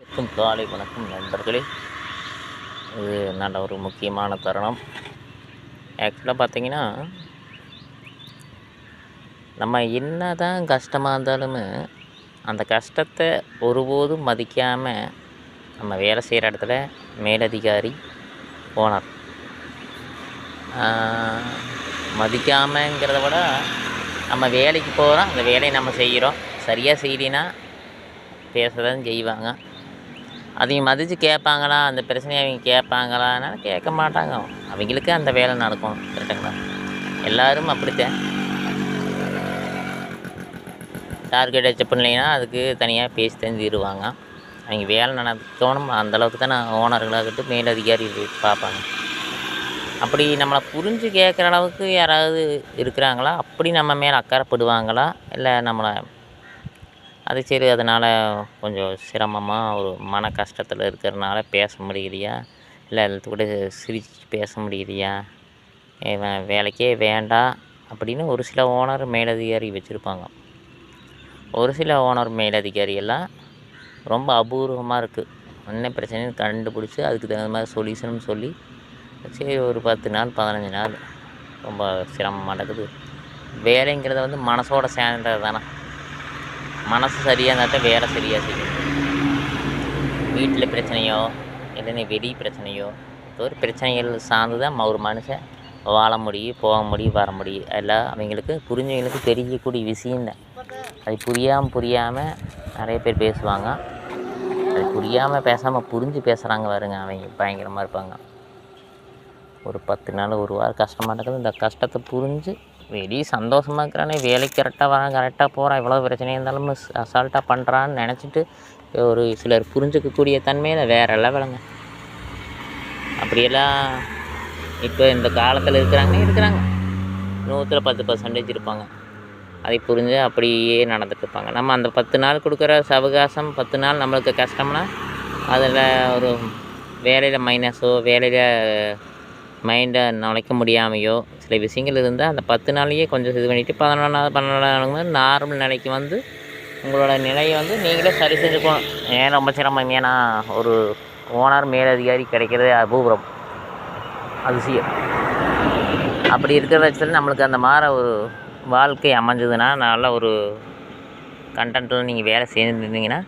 வணக்கம் காலை வணக்கம் நண்பர்களே. இது நல்ல ஒரு முக்கியமான தருணம். ஆக்சுவலாக பார்த்தீங்கன்னா நம்ம என்ன தான் கஷ்டமாக இருந்தாலுமே அந்த கஷ்டத்தை ஒருபோதும் மதிக்காமல் நம்ம வேலை செய்கிற இடத்துல மேலதிகாரி ஓனர். மதிக்காமங்கிறத விட நம்ம வேலைக்கு போகிறோம் அந்த வேலையை நம்ம செய்கிறோம் சரியாக செய்யலினா பேச தான் செய்வாங்க. அதையும் மதித்து கேட்பாங்களா? அந்த பிரச்சனையை அவங்க கேட்பாங்களான்னா கேட்க மாட்டாங்க. அவங்களுக்கு அந்த வேலை நடக்கும் கரெக்டுங்களா? எல்லோரும் அப்படித்தான். டார்கெட் அச்சீவ் பண்ணலைன்னா அதுக்கு தனியாக பேசி தந்திடுவாங்க அவங்க வேலை நடத்தணும் அந்தளவுக்கு தான் ஓனர்களாகட்டும் மேலதிகாரி பார்ப்பாங்க. அப்படி நம்மளை புரிஞ்சு கேட்குற அளவுக்கு யாராவது இருக்கிறாங்களா? அப்படி நம்ம மேலே அக்கறைப்படுவாங்களா? இல்லை நம்மளை அது சரி அதனால் கொஞ்சம் சிரமமாக ஒரு மன கஷ்டத்தில் இருக்கிறனால பேச முடியலையா? இல்லை எல்லாத்து கூட சிரிச்சு பேச முடியலையா? இவன் வேலைக்கே வேண்டாம் அப்படின்னு ஒரு சில ஓனர் மேலதிகாரி வச்சுருப்பாங்க. ஒரு சில ஓனர் மேலதிகாரி எல்லாம் ரொம்ப அபூர்வமாக இருக்குது என்ன பிரச்சனைன்னு கண்டுபிடிச்சி அதுக்கு தகுந்த மாதிரி சொல்யூஷன் சொல்லி சரி ஒரு பத்து நாள் பதினஞ்சு நாள் ரொம்ப சிரமமாக நடக்குது வேலைங்கிறத வந்து மனசோட சேர்ந்தது தானே மனசு சரியாக இருந்தால் தான் வேலை சரியாக செய்யும். வீட்டில் பிரச்சனையோ இல்லைன்னா வெளி பிரச்சனையோ ஒரு பிரச்சனைகள் சார்ந்து தான் ஒரு மனுஷன் வாழ முடியும் போக முடியும் வர முடியும். எல்லாம் அவங்களுக்கு புரிஞ்சவங்களுக்கு தெரியக்கூடிய விஷயந்தான் அது புரியாமல் புரியாமல் நிறைய பேர் பேசுவாங்க. அது புரியாமல் பேசாமல் புரிஞ்சு பேசுகிறாங்க பாருங்க அவங்க பயங்கரமாக இருப்பாங்க. ஒரு பத்து நாள் ஒரு வாரம் கஷ்டமாக இருக்குது இந்த கஷ்டத்தை புரிஞ்சு வெளியே சந்தோஷமாக இருக்கிறானே வேலைக்கு கரெக்டாக வரான் கரெக்டாக போகிறான் இவ்வளோ பிரச்சனையாக இருந்தாலும் அசால்ட்டாக பண்ணுறான்னு நினச்சிட்டு ஒரு சிலர் புரிஞ்சுக்கக்கூடிய தன்மையில் வேறு லெவலுங்க. அப்படியெல்லாம் இப்போ இந்த காலத்தில் இருக்கிறாங்க இருக்கிறாங்க. நூற்றில் பத்து பர்சன்டேஜ் இருப்பாங்க. அதை புரிஞ்சு அப்படியே நடந்துட்டுருப்பாங்க நம்ம அந்த பத்து நாள் கொடுக்குற சவகாசம் பத்து நாள் நம்மளுக்கு கஷ்டம்னா அதில் ஒரு வேலையில் மைனஸோ வேலையில் மைண்டை நுழைக்க முடியாமையோ சில விஷயங்கள் இருந்தால் அந்த பத்து நாளையே கொஞ்சம் இது பண்ணிவிட்டு பதினொன்றாவது பன்னெண்டாவது நார்மல் நிலைக்கு வந்து உங்களோட நிலையை வந்து நீங்களே சரி செஞ்சுக்கணும் ஏன் ரொம்ப சிரமம்? ஏன்னா ஒரு ஓனர் மேலதிகாரி கிடைக்கிறதே அபூபுரம் அதிசயம் அப்படி இருக்கிற பட்சத்தில் நம்மளுக்கு அந்த மாதிரி ஒரு வாழ்க்கை அமைஞ்சதுன்னா நல்ல ஒரு கண்டென்ட்டில் நீங்கள் வேலை செஞ்சுருந்தீங்கன்னா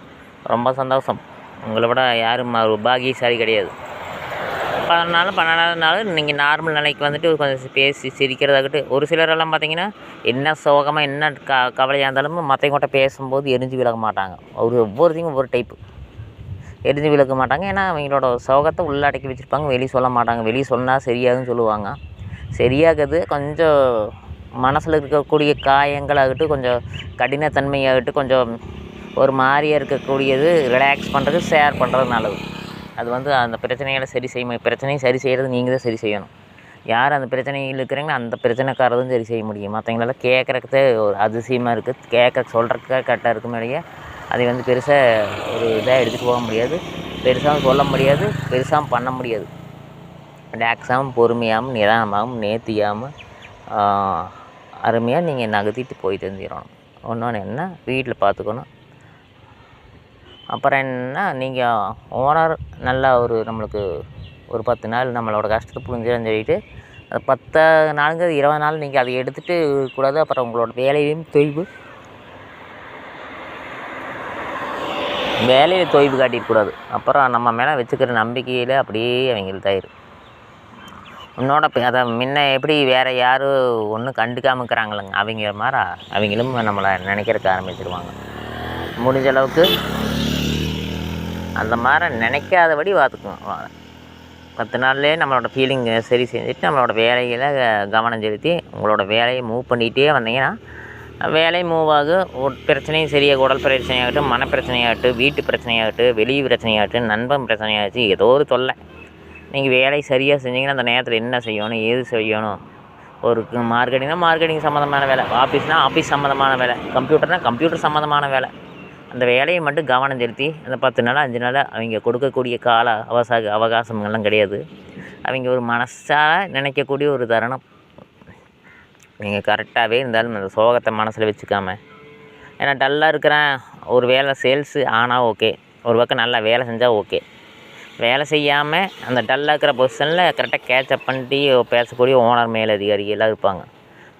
ரொம்ப சந்தோஷம். உங்களை விட யாரும் ஒரு பாகியசாலி கிடையாது. பதினாலும் பன்னெண்டாவது நீங்கள் நார்மல் நிலைக்கு வந்துட்டு கொஞ்சம் பேசி சிரிக்கிறதாகட்டும். ஒரு சிலரெல்லாம் பார்த்தீங்கன்னா என்ன சோகமாக என்ன க கவலையாக இருந்தாலும் மற்றவங்கள்ட்ட பேசும்போது எரிஞ்சு விலக மாட்டாங்க. ஒரு ஒவ்வொருத்தையும் ஒவ்வொரு டைப்பு எரிஞ்சு விலக மாட்டாங்க. ஏன்னா அவங்களோட சோகத்தை உள்ளடக்கி வச்சுருப்பாங்க. வெளியே சொல்ல மாட்டாங்க. வெளியே சொன்னால் சரியாகுன்னு சொல்லுவாங்க. சரியாகுது. கொஞ்சம் மனசில் இருக்கக்கூடிய காயங்களாகட்டும் கொஞ்சம் கடினத்தன்மையாகட்டும் கொஞ்சம் ஒரு மாதிரியாக இருக்கக்கூடியது ரிலாக்ஸ் பண்ணுறது ஷேர் பண்ணுறது நல்லது. அது வந்து அந்த பிரச்சனைகளை சரி செய்ய பிரச்சனையை சரி செய்கிறது நீங்கள் தான் சரி செய்யணும். யார் அந்த பிரச்சனையில் இருக்கிறீங்களோ அந்த பிரச்சனைக்காரதும் சரி செய்ய முடியும். மற்றவங்களால கேட்குறக்கு ஒரு அதிசயமாக இருக்குது கேட்க சொல்கிறதுக்கு கரெக்டாக இருக்கும் அதை வந்து பெருசாக ஒரு இதாக எடுத்துகிட்டு போக முடியாது. பெருசாகவும் சொல்ல முடியாது. பெருசாகவும் பண்ண முடியாது. ரிலாக்ஸாகவும் பொறுமையாகவும் நிதானமாகவும் நேர்த்தியாகவும் அருமையாக நீங்கள் நகர்த்திட்டு போயிட்டு ஒன்று ஒன்று என்ன? வீட்டில் பார்த்துக்கணும். அப்புறம் என்ன நீங்கள் ஓனர் நல்லா ஒரு நம்மளுக்கு ஒரு பத்து நாள் நம்மளோட கஷ்டத்தை புரிஞ்சுன்னு சொல்லிட்டு அது பத்து நாளுங்கிறது இருபது நாள் நீங்கள் அதை எடுத்துகிட்டு கூடாது அப்புறம் உங்களோட வேலையிலையும் தொய்வு. வேலையில் தொய்வு காட்டிடக்கூடாது அப்புறம் நம்ம மேலே வச்சுக்கிற நம்பிக்கையில் அப்படியே அவங்களுக்கு தயிர் உன்னோட அதை முன்ன எப்படி வேறு யாரும் ஒன்றும் கண்டுக்காமல் இருக்கிறாங்களங்க அவங்க மாதிரி அவங்களும் நம்மளை நினைக்கிறதுக்கு ஆரம்பிச்சிடுவாங்க முடிஞ்ச அளவுக்கு அந்த மாதிரி நினைக்காதபடி பார்த்துக்குவோம். பத்து நாள்லேயே நம்மளோட ஃபீலிங்கை சரி செஞ்சுட்டு நம்மளோட வேலையில் கவனம் செலுத்தி உங்களோட வேலையை மூவ் பண்ணிகிட்டே வந்தீங்கன்னா வேலை மூவ் ஆகும் ஒரு பிரச்சனையும் சரியாக உடல் பிரச்சனையாகட்டும் மன பிரச்சனையாகட்டும் வீட்டு பிரச்சனையாகட்டும் வெளி பிரச்சனையாகட்டும் நண்பன் பிரச்சனையாகட்டும் ஏதோ ஒரு தொல்லை. நீங்கள் வேலை சரியாக செஞ்சீங்கன்னா அந்த நேரத்தில் என்ன செய்யணும் ஏது செய்யணும்? ஒரு மார்க்கெட்டிங்னா மார்க்கெட்டிங் சம்மந்தமான வேலை. ஆஃபீஸ்னால் ஆஃபீஸ் சம்மந்தமான வேலை. கம்ப்யூட்டர்னால் கம்ப்யூட்டர் சம்மந்தமான வேலை. அந்த வேலையை மட்டும் கவனம் செலுத்தி அந்த பத்து நாள் அஞ்சு நாள் அவங்க கொடுக்கக்கூடிய கால அவசா அவகாசங்கள்லாம் கிடையாது. அவங்க ஒரு மனசால் நினைக்கக்கூடிய ஒரு தருணம். நீங்கள் கரெக்டாகவே இருந்தாலும் அந்த சோகத்தை மனசில் வச்சுக்காம. ஏன்னா டல்லாக இருக்கிறேன் ஒரு வேலை சேல்ஸு ஆனால் ஓகே ஒரு பக்கம் நல்லா வேலை செஞ்சால் ஓகே வேலை செய்யாமல் அந்த டல்லாக இருக்கிற பொசிஷனில் கரெக்டாக கேட்சப் பண்ணிட்டு பேசக்கூடிய ஓனர் மேலதிகாரி எல்லாம் இருப்பாங்க.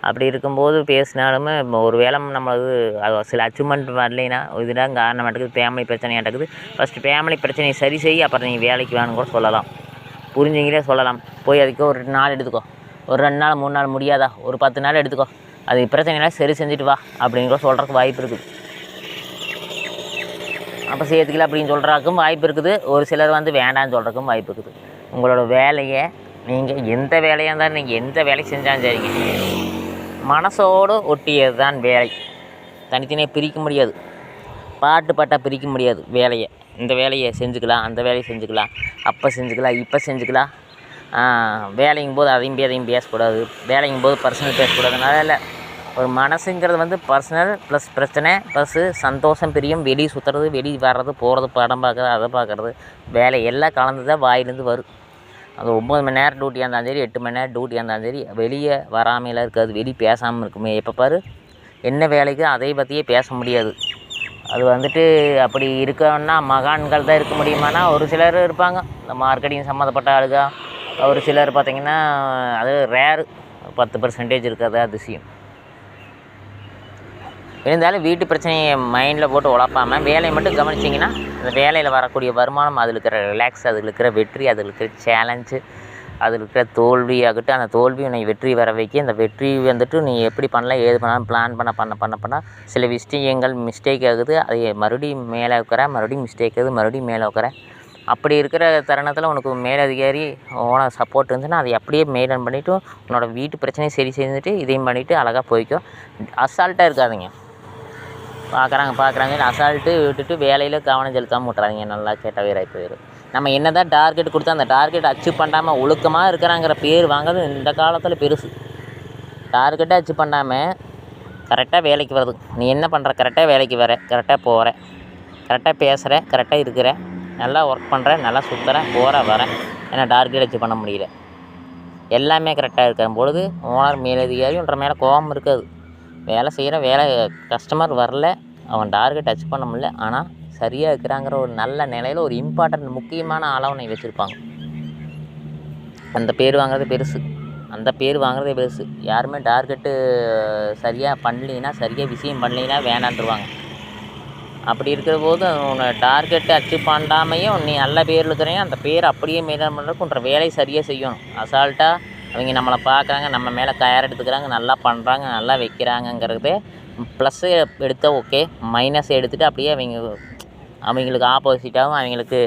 அப்படி இருக்கும்போது பேசினாலுமே ஒரு வேளை நம்ம அது சில அச்சீவ்மெண்ட் வரலைன்னா இதுதான் காரணமாட்டுக்குது ஃபேமிலி பிரச்சனையாட்டக்குது ஃபஸ்ட்டு ஃபேமிலி பிரச்சனையை சரி செய்ய அப்புறம் நீங்கள் வேலைக்கு வேணும்னு கூட சொல்லலாம். புரிஞ்சுங்களே சொல்லலாம். போய் அதுக்கு ஒரு ரெண்டு நாள் எடுத்துக்கோ. ஒரு ரெண்டு நாள் மூணு நாள் முடியாதா? ஒரு பத்து நாள் எடுத்துக்கோ. அது பிரச்சனைலாம் சரி செஞ்சுட்டு வா அப்படின்னு கூட சொல்கிறதுக்கு வாய்ப்பு இருக்குது. அப்போ சேர்த்துக்கல அப்படின்னு சொல்கிறதுக்கும் வாய்ப்பு இருக்குது. ஒரு சிலர் வந்து வேண்டாம்னு சொல்கிறதுக்கும் வாய்ப்பு இருக்குது. உங்களோட வேலையை நீங்கள் எந்த வேலையாக இருந்தாலும் நீங்கள் எந்த வேலைக்கு செஞ்சாலும் சரிங்க. மனசோடு ஒட்டியது தான் வேலை. தனித்தனியாக பிரிக்க முடியாது. பாட்டு பாட்டாக பிரிக்க முடியாது வேலையை. இந்த வேலையை செஞ்சுக்கலாம் அந்த வேலையை செஞ்சுக்கலாம் அப்போ செஞ்சுக்கலாம் இப்போ செஞ்சுக்கலாம். வேலைங்கும் போது அதையும் அதையும் பேசக்கூடாது. வேலைங்கும் போது பர்சனல் பேசக்கூடாதுனால இல்லை. ஒரு மனசுங்கிறது வந்து பர்சனல் ப்ளஸ் பிரச்சனை ப்ளஸ்ஸு சந்தோஷம் பிரியம். வெளியே சுற்றுறது வெளியே வர்றது போகிறது படம் பார்க்குறது அதை பார்க்குறது. வேலை எல்லாம் கலந்து தான் வாயிலேருந்து வரும். அது ஒம்பது மணி நேரம் டியூட்டியாக இருந்தாலும் சரி எட்டு மணி நேரம் டியூட்டியாக இருந்தாலும் சரி வெளியே வராமையெல்லாம் இருக்காது வெளியே பேசாமல் இருக்குமே. எப்போ பாரு என்ன வேலைக்கு அதை பற்றியே பேச முடியாது. அது வந்துட்டு அப்படி இருக்கணும்னா மகான்கள் தான் இருக்க முடியுமானா ஒரு சிலர் இருப்பாங்க. இந்த மார்க்கெட்டிங் சம்மந்தப்பட்ட ஆளுங்க. ஒரு சிலர் பார்த்திங்கன்னா அது ரேரு பத்து பர்சன்டேஜ் இருக்காது அதிசயம். இருந்தாலும் வீட்டு பிரச்சனையை மைண்டில் போட்டு உழப்பாமல் வேலையை மட்டும் கவனிச்சிங்கன்னா அந்த வேலையில் வரக்கூடிய வருமானம் அதில் இருக்கிற ரிலாக்ஸ் அதில் இருக்கிற வெற்றி அதில் இருக்கிற சேலஞ்சு அதில் இருக்கிற தோல்வியாகட்டும் அந்த தோல்வி உன்னை வெற்றி வர வைக்க இந்த வெற்றி வந்துட்டு நீ எப்படி பண்ணலாம் ஏது பண்ணலாம் பிளான் பண்ண பண்ண பண்ண பண்ண சில விஷயங்கள் மிஸ்டேக் ஆகுது அதை மறுபடியும் மேலே உட்கார மறுபடியும் மிஸ்டேக் ஆகுது மறுபடியும் மேலே உட்கார அப்படி இருக்கிற தருணத்தில் உனக்கு மேலதிகாரி ஓனர் சப்போர்ட் இருந்துச்சுன்னா அதை அப்படியே மெயின்டைன் பண்ணிவிட்டு உன்னோட வீட்டு பிரச்சனையை சரி செஞ்சுட்டு இதையும் பண்ணிவிட்டு அழகாக போய்க்கோ. அசால்ட்டாக இருக்காதிங்க. பார்க்குறாங்க பார்க்குறாங்க அசால்ட்டு விட்டுட்டு வேலையில் கவனம் செலுத்தாமல் விட்றாதீங்க நல்லா கேட்ட வீராகி போயிடும் நம்ம என்ன தான் டார்கெட் கொடுத்தா அந்த டார்கெட் அச்சீவ் பண்ணாமல் ஒழுக்கமாக இருக்கிறாங்கிற பேர் வாங்குறது இந்த காலத்தில் பெருசு. டார்கெட்டை அச்சீவ் பண்ணாமல் கரெக்டாக வேலைக்கு வருது நீ என்ன பண்ணுற கரெக்டாக வேலைக்கு வர கரெக்டாக போகிற கரெக்டாக பேசுகிற கரெக்டாக இருக்கிற. நல்லா ஒர்க் பண்ணுற நல்லா சுற்றுற போகிற வர. ஏன்னா டார்கெட் அச்சீவ் பண்ண முடியல. எல்லாமே கரெக்டாக இருக்கிற பொழுது ஓனர் மேலதிகாரின்ற மேலே கோபம் இருக்காது. வேலை செய்கிற வேலை கஸ்டமர் வரல. அவன் டார்கெட் டச் பண்ண முடியல. ஆனால் சரியாக இருக்கிறாங்கிற ஒரு நல்ல நிலையில் ஒரு இம்பார்ட்டன்ட் முக்கியமான ஆளவனை வச்சுருப்பாங்க. அந்த பேர் வாங்குறது பெருசு. அந்த பேர் வாங்குறதே பெருசு. யாருமே டார்கெட்டு சரியாக பண்ணலைன்னா சரியாக விஷயம் பண்ணலைன்னா வேணான்ருவாங்க அப்படி இருக்கிற போது உன்னை டார்கெட்டை அச்சீவ் பண்ணாமையும் நீ நல்ல பேர் இருக்கிறேன் அந்த பேர் அப்படியே மெயின்டைன் பண்ணுறதுக்கு உன்ற வேலையை சரியாக செய்யணும். அசால்ட்டாக அவங்க நம்மளை பார்க்குறாங்க நம்ம மேலே கயர் எடுத்துக்கிறாங்க நல்லா பண்ணுறாங்க நல்லா வைக்கிறாங்கங்கிறது. ப்ளஸ்ஸு எடுத்தால் ஓகே மைனஸ் எடுத்துகிட்டு அப்படியே அவங்க அவங்களுக்கு ஆப்போசிட்டாகவும் அவங்களுக்கு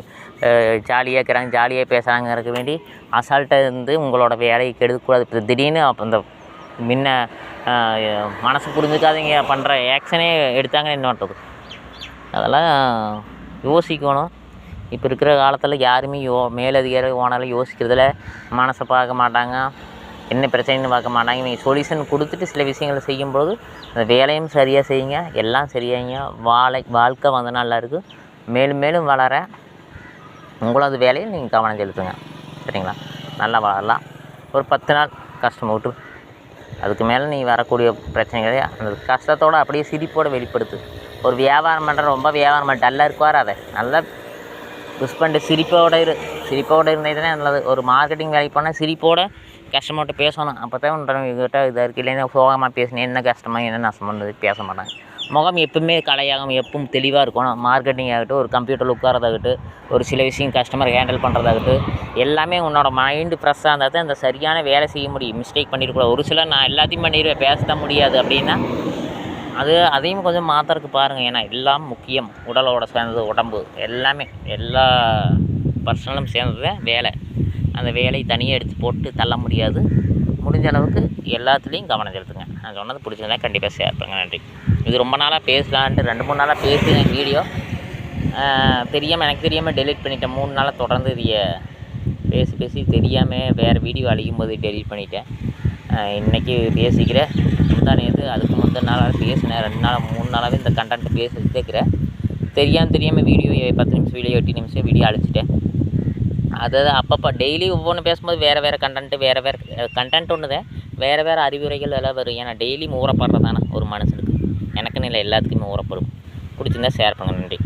ஜாலியாக இருக்கிறாங்க ஜாலியாக பேசுகிறாங்கிறதுக்கு வேண்டி அசால்ட்டாக இருந்து உங்களோட வேலையை கெடுக்கக்கூடாது. இப்போ திடீர்னு அப்போ இந்த முன்ன மனசு புரிஞ்சுக்காதீங்க பண்ணுற ஆக்ஷனே எடுத்தாங்க இன்னொருத்தது அதெல்லாம் யோசிக்கணும். இப்போ இருக்கிற காலத்தில் யாருமே யோ மேலதிகாரி ஓனாலும் யோசிக்கிறதில்ல மனசை பார்க்க மாட்டாங்க. என்ன பிரச்சனைன்னு பார்க்க மாட்டாங்க. நீங்கள் சொல்யூஷன் கொடுத்துட்டு சில விஷயங்களை செய்யும்போது அந்த வேலையும் சரியாக செய்யுங்க. எல்லாம் சரியாங்க வாழை வாழ்க்கை வந்து நல்லா மேலும் மேலும் வளர உங்களது வேலையில் நீங்கள் கவனம் செலுத்துங்க. சரிங்களா? நல்லா வளரலாம். ஒரு பத்து நாள் கஷ்டம் விட்டு அதுக்கு மேலே நீ வரக்கூடிய பிரச்சனைகளை அந்த கஷ்டத்தோடு அப்படியே சிரிப்போடு வெளிப்படுத்து. ஒரு வியாபாரம் பண்ணுற ரொம்ப வியாபாரம் டல்லாக இருக்குவார் அதை நல்லா புஷ் பண்ணிட்டு சிரிப்போட இரு. சிரிப்போட இருந்ததுனே நல்லது. ஒரு மார்க்கெட்டிங் வேலைக்கு போனால் சிரிப்போட கஸ்டமர்கிட்ட பேசணும். அப்போ தான் உங்கள்கிட்ட இதாக இருக்குது இல்லைன்னா சோகமாக பேசினேன் என்ன கஷ்டமாக என்ன நஷ்டம் பண்ணுறது பேச மாட்டாங்க. முகம் எப்பவுமே கலையாகும் எப்பவும் தெளிவாக இருக்கணும். மார்க்கெட்டிங் ஆகட்டும் ஒரு கம்ப்யூட்டரில் உட்காரதாகட்டும் ஒரு சில விஷயம் கஸ்டமர் ஹேண்டில் பண்ணுறதாகட்டும் எல்லாமே உன்னோட மைண்டு ஃப்ரெஷ்ஷாக இருந்தால் தான் அந்த சரியான வேலை செய்ய முடியும். மிஸ்டேக் பண்ணிடக்கூடாது. ஒரு சில நான் எல்லாத்தையும் பண்ணிடுவேன். பேச முடியாது அப்படின்னா அது அதையும் கொஞ்சம் மாத்திரக்கு பாருங்கள் ஏன்னா எல்லாம் முக்கியம். உடலோட சேர்ந்தது உடம்பு. எல்லாமே. எல்லா பர்சனலும் சேர்ந்தது வேலை. அந்த வேலையை தனியாக எடுத்து போட்டு தள்ள முடியாது. முடிஞ்ச அளவுக்கு எல்லாத்துலேயும் கவனம் செலுத்துங்க. நான் சொன்னது பிடிச்சதுனா கண்டிப்பாக சேர்ப்பேங்க நன்றி. இது ரொம்ப நாளாக பேசலான்ட்டு ரெண்டு மூணு நாளாக பேசுகிறேன் வீடியோ. தெரியாமல் எனக்கு தெரியாமல் டெலிட் பண்ணிட்டேன். மூணு நாளாக தொடர்ந்து இதைய பேசி பேசி தெரியாமல் வேறு வீடியோ அழிக்கும் போது டெலிட் பண்ணிட்டேன். இன்றைக்கி பேசிக்கிறேன். முந்தா இது அதுக்கு முந்தின நாளாக பேசினேன். ரெண்டு நாள் மூணு நாளாகவே இந்த கண்டென்ட் பேசி இருக்கிறேன் தெரியாமல் தெரியாமல் வீடியோ பத்து நிமிஷம் வீடியோ எட்டு நிமிஷம் வீடியோ அழிச்சிட்டேன். அதாவது அப்பப்போ டெய்லி ஒவ்வொன்று பேசும்போது வேறு வேறு கண்டென்ட்டு வேறு வேறு கண்டென்ட் ஒன்று தான் வேறு வேறு அறிவுரைகள் எல்லாம் வரும். ஏன்னா டெய்லி ஊறப்படுறது தானே ஒரு மனுஷனுக்கு. எனக்குன்னு இல்லை எல்லாத்துக்குமே ஊறப்படும் பிடிச்சிருந்தா ஷேர் பண்ணுங்க. நன்றி.